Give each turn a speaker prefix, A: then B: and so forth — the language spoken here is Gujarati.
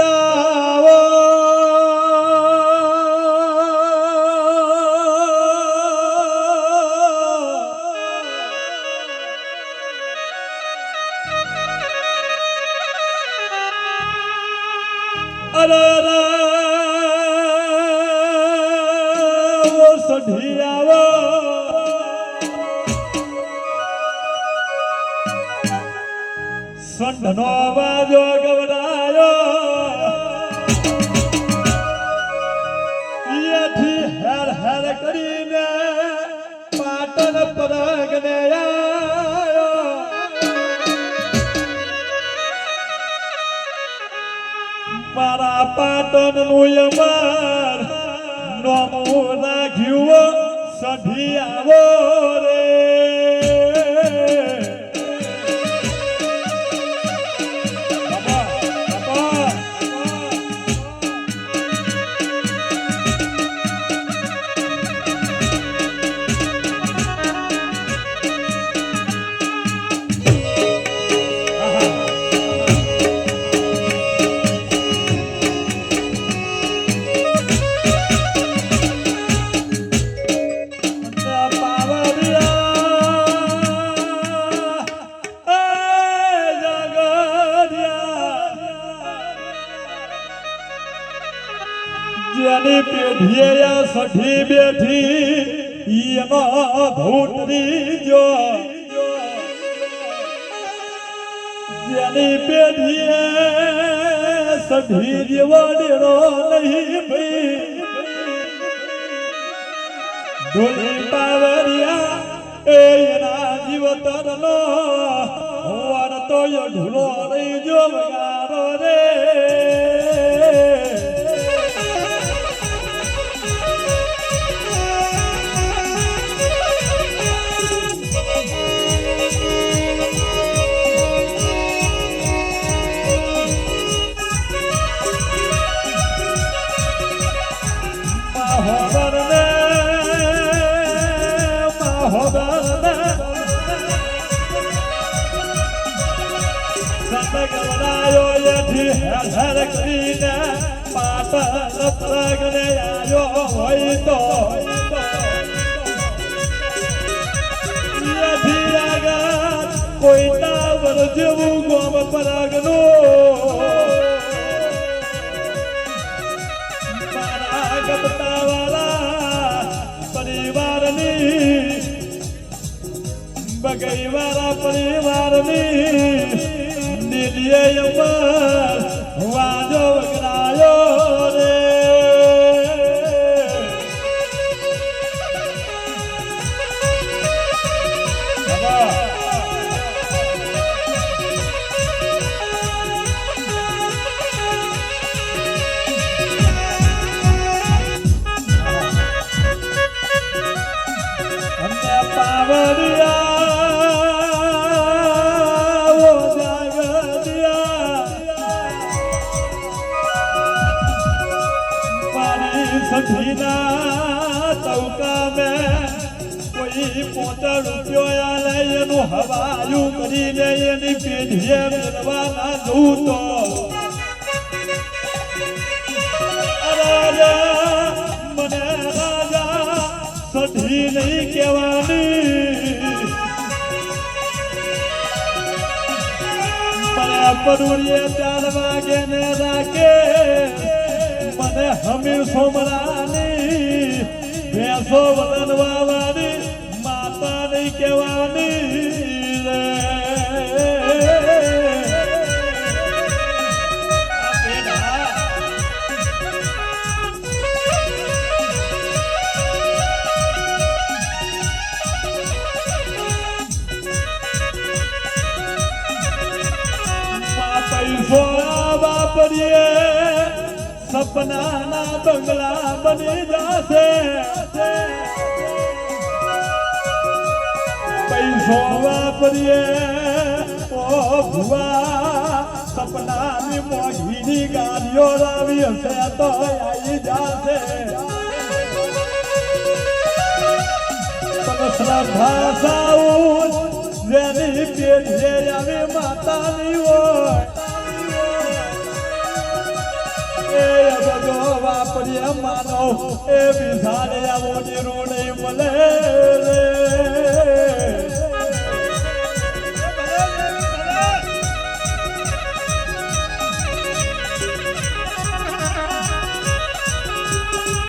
A: આવો અરે અરે ઓ સઢી આવો સંઢનો અવાજો એથી હેર હેર કરીને પાટણ પરગને મારા પાટણનું યમાર નોમું રાખ્યું સધી આવો રે. આ સઠી બેઠી એનો ભૂતરી જો. જેની પેઢીએ સઠી જેવાડેરો નહીં ભાઈ. ડોલી પાવરિયા એના જીવતરનો વાર તો ઢૂલો નહીં જો વગારો ગવડાયો એથી હેર હેર કરીને પાટણ પ્રગને આયો હોય તો એથી આગળ કોઈ ટાવર જેવું ગોમ પરાગનું મારા પરિવારની ઉપર વાજો વગડાયો કોઈ રૂપિયો લઈ એનું હવાયું કરીને એની પેઢીએ મેળવાના દૂતો. રાજા, મને રાજા સઠી નહીં કહેવાની. પરુરીએ ચાર વાગે ને રાખે, મને હમીર સોમરાની ભેંસો વલન માતા નહીં કહેવાની વાપરીએ સપનાના બંગલા બની જશે. જોવા પડીએ. ઓ ભુવા, સપનાની મોઘીની ગાડીઓ લાવી હશે તો આવી જાશે. શ્રદ્ધા સાઉન જેની પેઢીએ આવે માતાની હોય એ ભગો વાપરીએ માનવ એ વિધાને આવો નિર્ણય મળે